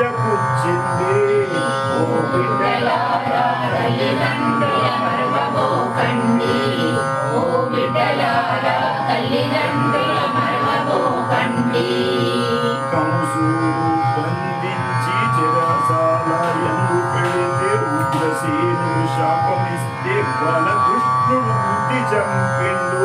బిడ్డకుచ్చింది ఓ బిడ్డలారా తల్లిదండ్రుల మరవబోకండి ఓ బిడ్డలారా తల్లిదండ్రుల మరవబోకండి కంసుడు బంధించి చెరసాల ఎందు పెడితే ఉగ్రసేనుడు శాపమిస్తే బాలకృష్ణుడు బుద్ధి చంపిండు.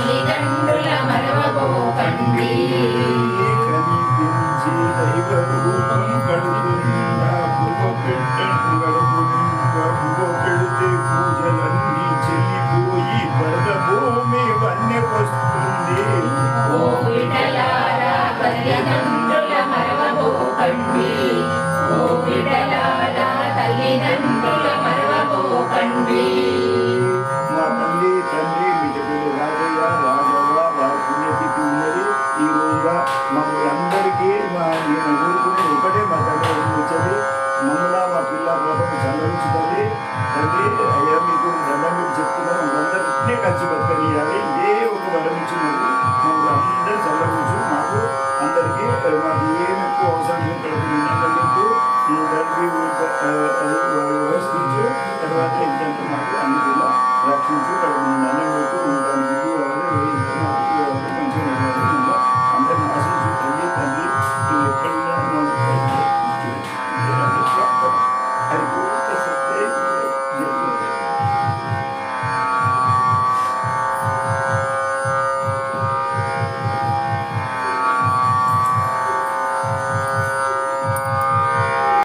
తల్లిదండ్రుల మరవబోకండి ఓ విటలారా తల్లిదండ్రుల మరవబోకండి. also, we will be with